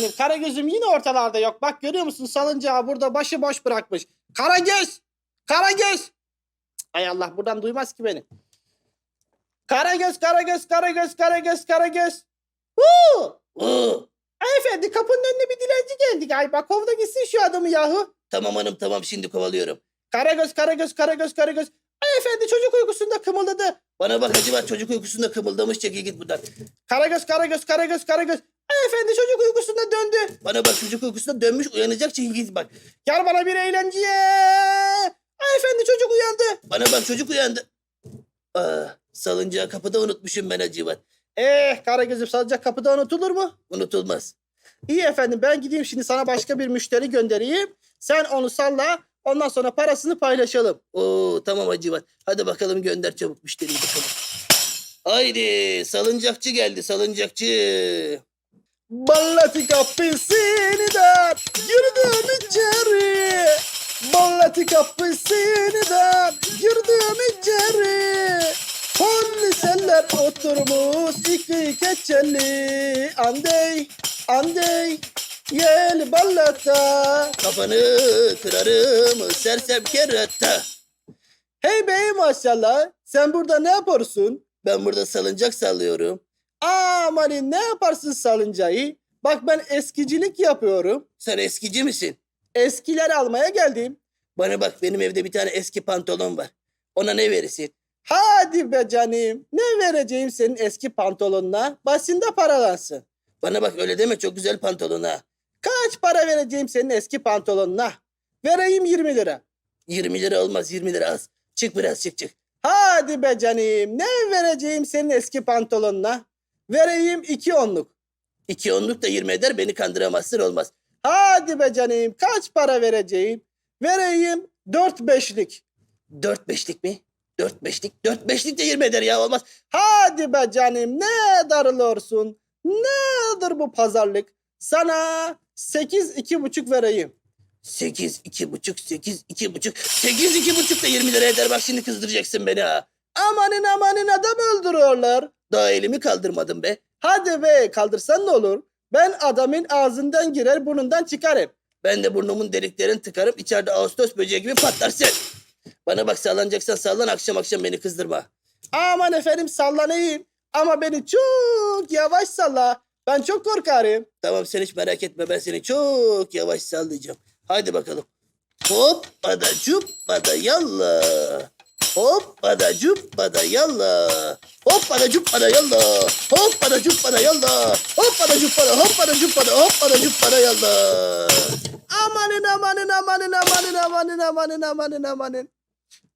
efendim. Karagöz'üm yine ortalarda yok. Bak görüyor musun salıncağı burada başı boş bırakmış. Karagöz! Karagöz! Cık, Ay Allah buradan duymaz ki beni. Karagöz, Karagöz, Karagöz, Karagöz, Karagöz. Huu! Oo, Ay efendi kapının önüne bir dilenci geldi galiba. Kovda gitsin şu adamı yahu. tamam hanım tamam şimdi kovalıyorum. Karagöz, Karagöz, Karagöz, Karagöz. Ay efendi çocuk uykusunda kımıldadı. Bana bak var çocuk uykusunda kımıldamış çekil git buradan. Karagöz, Karagöz, Karagöz, Karagöz. Ay efendi çocuk uykusunda döndü. Bana bak çocuk uykusunda dönmüş uyanacak çekil git bak. Gel bana bir eğlenceye. Ay efendi çocuk uyandı. Bana bak çocuk uyandı. Aa, salıncağı kapıda unutmuşum ben Hacı var. Eh Karagöz'üm sadece kapıda unutulur mu? Unutulmaz. İyi efendim ben gideyim şimdi sana başka bir müşteri göndereyim. Sen onu salla ondan sonra parasını paylaşalım. Oo tamam Hacı var. Hadi bakalım gönder çabuk müşteriyi bakalım. Haydi salıncakçı geldi salıncakçı. Ballati kapısını da girdim içeri. Ballati kapısını da girdim içeri. Poliseller oturmuş iki keçeli. Andey, andey, yel ballata. Kafanı kırarım sersem kerata. Hey bey maşallah, sen burada ne yapıyorsun? Ben burada salıncak sallıyorum. Amanın ne yaparsın salıncağı? Bak ben eskicilik yapıyorum. Sen eskici misin? Eskiler almaya geldim. Bana bak benim evde bir tane eski pantolon var. Ona ne verirsin? Hadi be canım. Ne vereceğim senin eski pantolonuna? Basında paralansın. Bana bak öyle deme çok güzel pantolon ha. Kaç para vereceğim senin eski pantolonuna? Vereyim 20 lira. 20 lira olmaz 20 lira az. Çık biraz çık çık. Hadi be canım. Ne vereceğim senin eski pantolonuna? Vereyim 2 onluk. İki onluk da 20 eder beni kandıramazsın olmaz. Hadi be canım. Kaç para vereceğim? Vereyim 4 beşlik. 4 beşlik mi? 4 beşlik. 4 beşlik de 20 eder ya olmaz. Hadi be canım ne darılıyorsun? Nedir bu pazarlık? Sana 8 iki buçuk vereyim. 8 iki buçuk 8 iki buçuk 8 iki buçuk da 20 lira eder bak şimdi kızdıracaksın beni ha. Amanın amanın adam öldürüyorlar. Daha elimi kaldırmadım be. Hadi be kaldırsan ne olur? Ben adamın ağzından girer burnundan çıkarım. Ben de burnumun deliklerini tıkarım içeride Ağustos böceği gibi patlarsın. Bana bak sallanacaksan sallan akşam akşam beni kızdırma. Aman efendim sallanayım. Ama beni çok yavaş salla. Ben çok korkarım. Tamam sen hiç merak etme ben seni çok yavaş sallayacağım. Haydi bakalım. Hop bada cup bada yalla. Hop bada cup bada yalla. Hop bada cup bada yalla. Hop bada cup bada yalla. Hop bada cup bada hop bada cup bada hop bada cup bada yalla. Amanın amanın amanın amanın amanın amanın amanın amanın.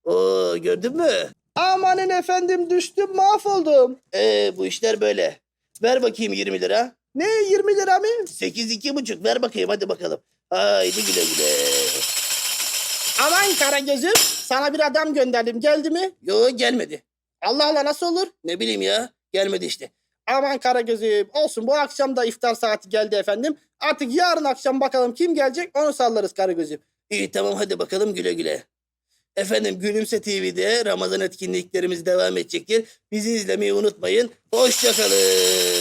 Oo gördün mü? Amanın efendim düştüm mahvoldum. Ee bu işler böyle. Ver bakayım 20 lira. Ne 20 lira mı? 8 iki buçuk ver bakayım hadi bakalım. Haydi güle güle. Aman Karagöz'üm sana bir adam gönderdim geldi mi? Yo gelmedi. Allah Allah nasıl olur? Ne bileyim ya gelmedi işte. Aman Karagöz'üm olsun bu akşam da iftar saati geldi efendim. Artık yarın akşam bakalım kim gelecek onu sallarız Karagöz'üm. İyi tamam hadi bakalım güle güle. Efendim Gülümse TV'de Ramazan etkinliklerimiz devam edecektir. Bizi izlemeyi unutmayın. Hoşçakalın.